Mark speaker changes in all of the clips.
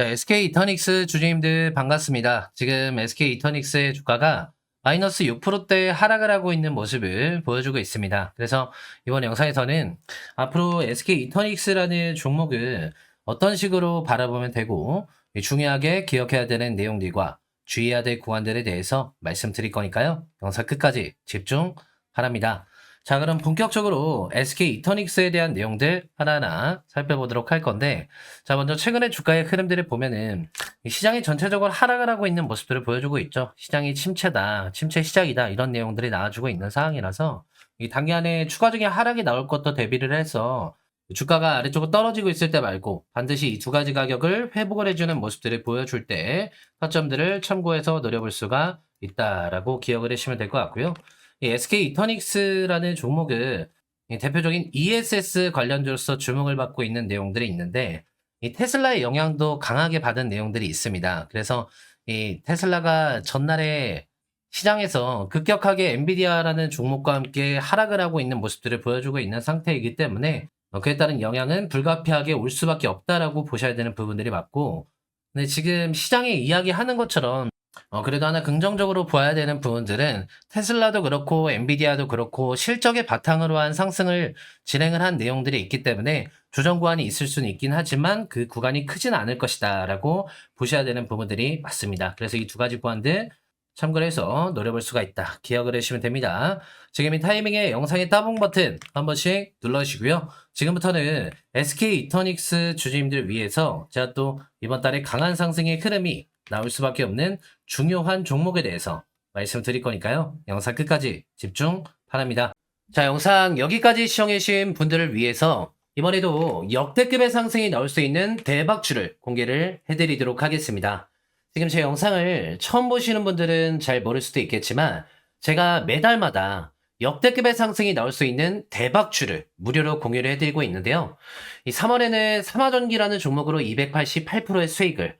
Speaker 1: 자, SK 이터닉스 주주님들 반갑습니다. 지금 SK 이터닉스의 주가가 마이너스 6%대 하락을 하고 있는 모습을 보여주고 있습니다. 그래서 이번 영상에서는 앞으로 SK 이터닉스라는 종목을 어떤 식으로 바라보면 되고 중요하게 기억해야 되는 내용들과 주의해야 될 구간들에 대해서 말씀드릴 거니까요. 영상 끝까지 집중 바랍니다. 자, 그럼 본격적으로 SK 이터닉스에 대한 내용들 하나하나 살펴보도록 할 건데, 자, 먼저 최근의 주가의 흐름들을 보면은 이 시장이 전체적으로 하락을 하고 있는 모습들을 보여주고 있죠. 시장이 침체다, 침체 시작이다 이런 내용들이 나와주고 있는 상황이라서 이 단기간에 추가적인 하락이 나올 것도 대비를 해서 주가가 아래쪽으로 떨어지고 있을 때 말고 반드시 이 두 가지 가격을 회복을 해주는 모습들을 보여줄 때 타점들을 참고해서 노려볼 수가 있다라고 기억을 해주시면 될 것 같고요. 이 SK 이터닉스라는 종목은 이 대표적인 ESS 관련주로서 주목을 받고 있는 내용들이 있는데 이 테슬라의 영향도 강하게 받은 내용들이 있습니다. 그래서 이 테슬라가 전날에 시장에서 급격하게 엔비디아라는 종목과 함께 하락을 하고 있는 모습들을 보여주고 있는 상태이기 때문에 어, 그에 따른 영향은 불가피하게 올 수밖에 없다라고 보셔야 되는 부분들이 맞고 근데 지금 시장이 이야기하는 것처럼 어, 그래도 하나 긍정적으로 봐야 되는 부분들은 테슬라도 그렇고 엔비디아도 그렇고 실적의 바탕으로 한 상승을 진행을 한 내용들이 있기 때문에 조정 구간이 있을 수는 있긴 하지만 그 구간이 크진 않을 것이다 라고 보셔야 되는 부분들이 맞습니다. 그래서 이 두 가지 구간들 참고를 해서 노려볼 수가 있다. 기억을 해주시면 됩니다. 지금 이 타이밍에 영상의 따봉 버튼 한 번씩 눌러주시고요. 지금부터는 SK 이터닉스 주주님들 위해서 제가 또 이번 달에 강한 상승의 흐름이 나올 수밖에 없는 중요한 종목에 대해서 말씀드릴 거니까요. 영상 끝까지 집중 바랍니다. 자, 영상 여기까지 시청해주신 분들을 위해서 이번에도 역대급의 상승이 나올 수 있는 대박주를 공개를 해드리도록 하겠습니다. 지금 제 영상을 처음 보시는 분들은 잘 모를 수도 있겠지만 제가 매달마다 역대급의 상승이 나올 수 있는 대박주를 무료로 공유를 해드리고 있는데요. 이 3월에는 삼화전기라는 종목으로 288%의 수익을, 이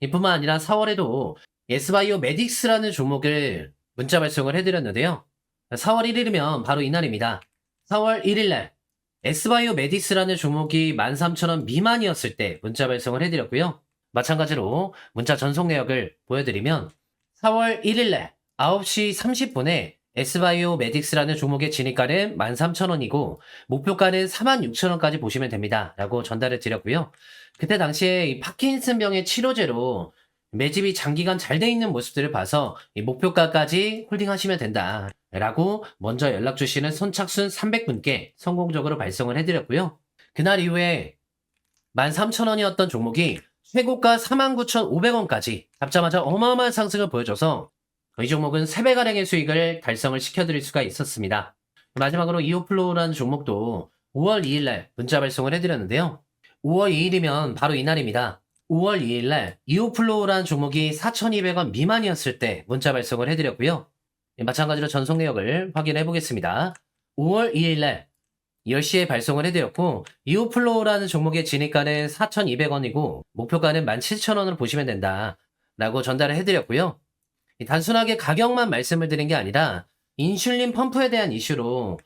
Speaker 1: 이뿐만 아니라 4월에도 예스바이오 메딕스라는 종목을 문자 발송을 해드렸는데요. 4월 1일이면 바로 이날입니다. 4월 1일날 S바이오 메딕스라는 종목이 13,000원 미만이었을 때 문자 발송을 해드렸고요. 마찬가지로 문자 전송 내역을 보여드리면 4월 1일날 9시 30분에 S바이오 메딕스라는 종목의 진입가는 13,000원이고 목표가는 46,000원까지 보시면 됩니다. 라고 전달을 드렸고요. 그때 당시에 이 파킨슨병의 치료제로 매집이 장기간 잘 돼 있는 모습들을 봐서 이 목표가까지 홀딩하시면 된다. 라고 먼저 연락 주시는 선착순 300분께 성공적으로 발송을 해드렸고요. 그날 이후에 13,000원이었던 종목이 최고가 49,500원까지 잡자마자 어마어마한 상승을 보여줘서 이 종목은 3배가량의 수익을 달성을 시켜드릴 수가 있었습니다. 마지막으로 이오플로우라는 종목도 5월 2일날 문자 발송을 해드렸는데요. 5월 2일이면 바로 이날입니다. 5월 2일날 이오플로우라는 종목이 4,200원 미만이었을 때 문자 발송을 해드렸고요. 예, 마찬가지로 전송 내역을 확인해 보겠습니다. 5월 2일날 10시에 발송을 해드렸고 이오플로우라는 종목의 진입가는 4,200원이고 목표가는 17,000원으로 보시면 된다 라고 전달을 해드렸고요. 이 단순하게 가격만 말씀을 드린 게 아니라 인슐린 펌프에 대한 이슈로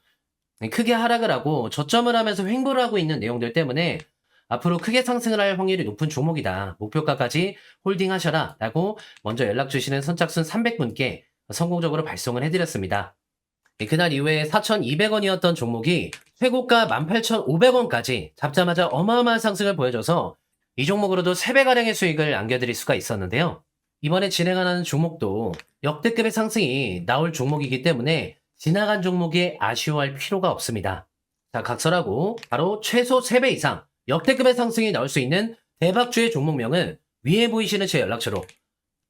Speaker 1: 크게 하락을 하고 저점을 하면서 횡보를 하고 있는 내용들 때문에 앞으로 크게 상승을 할 확률이 높은 종목이다. 목표가까지 홀딩하셔라 라고 먼저 연락 주시는 선착순 300분께 성공적으로 발송을 해드렸습니다. 네, 그날 이후에 4,200원이었던 종목이 최고가 18,500원까지 잡자마자 어마어마한 상승을 보여줘서 이 종목으로도 3배가량의 수익을 안겨드릴 수가 있었는데요. 이번에 진행하는 종목도 역대급의 상승이 나올 종목이기 때문에 지나간 종목에 아쉬워할 필요가 없습니다. 자, 각설하고 바로 최소 3배 이상 역대급의 상승이 나올 수 있는 대박주의 종목명은 위에 보이시는 제 연락처로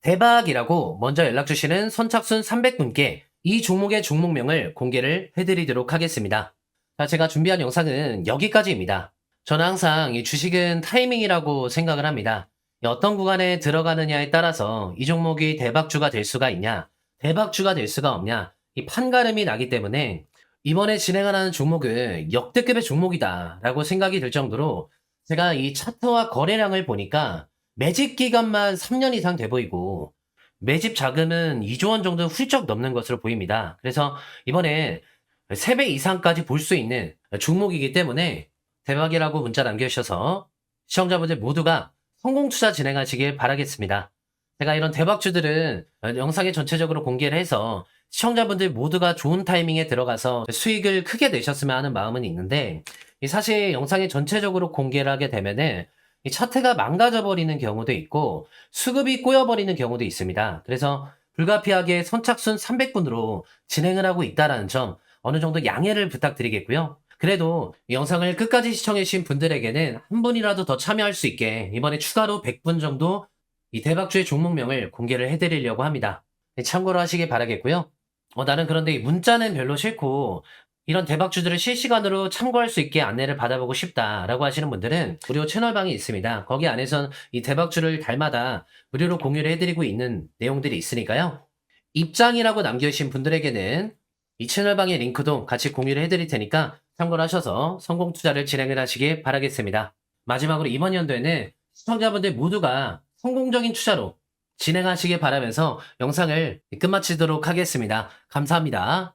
Speaker 1: 대박이라고 먼저 연락 주시는 선착순 300분께 이 종목의 종목명을 공개를 해드리도록 하겠습니다. 자, 제가 준비한 영상은 여기까지입니다. 저는 항상 이 주식은 타이밍이라고 생각을 합니다. 어떤 구간에 들어가느냐에 따라서 이 종목이 대박주가 될 수가 있냐, 대박주가 될 수가 없냐, 이 판가름이 나기 때문에 이번에 진행하는 종목은 역대급의 종목이다라고 생각이 들 정도로 제가 이 차트와 거래량을 보니까 매집 기간만 3년 이상 돼 보이고 매집 자금은 2조 원 정도 훌쩍 넘는 것으로 보입니다. 그래서 이번에 3배 이상까지 볼 수 있는 종목이기 때문에 대박이라고 문자 남겨주셔서 시청자분들 모두가 성공 투자 진행하시길 바라겠습니다. 제가 이런 대박주들은 영상에 전체적으로 공개를 해서 시청자분들 모두가 좋은 타이밍에 들어가서 수익을 크게 내셨으면 하는 마음은 있는데 이 사실 영상에 전체적으로 공개를 하게 되면은 이 차트가 망가져 버리는 경우도 있고 수급이 꼬여버리는 경우도 있습니다. 그래서 불가피하게 선착순 300분으로 진행을 하고 있다라는 점 어느 정도 양해를 부탁드리겠고요. 그래도 이 영상을 끝까지 시청해주신 분들에게는 한 분이라도 더 참여할 수 있게 이번에 추가로 100분 정도 이 대박주의 종목명을 공개를 해드리려고 합니다. 참고로 하시길 바라겠고요. 어, 나는 그런데 이 문자는 별로 싫고 이런 대박주들을 실시간으로 참고할 수 있게 안내를 받아보고 싶다라고 하시는 분들은 무료 채널방이 있습니다. 거기 안에선 이 대박주를 달마다 무료로 공유를 해드리고 있는 내용들이 있으니까요. 입장이라고 남겨주신 분들에게는 이 채널방의 링크도 같이 공유를 해드릴 테니까 참고를 하셔서 성공 투자를 진행을 하시길 바라겠습니다. 마지막으로 이번 연도에는 시청자분들 모두가 성공적인 투자로 진행하시길 바라면서 영상을 끝마치도록 하겠습니다. 감사합니다.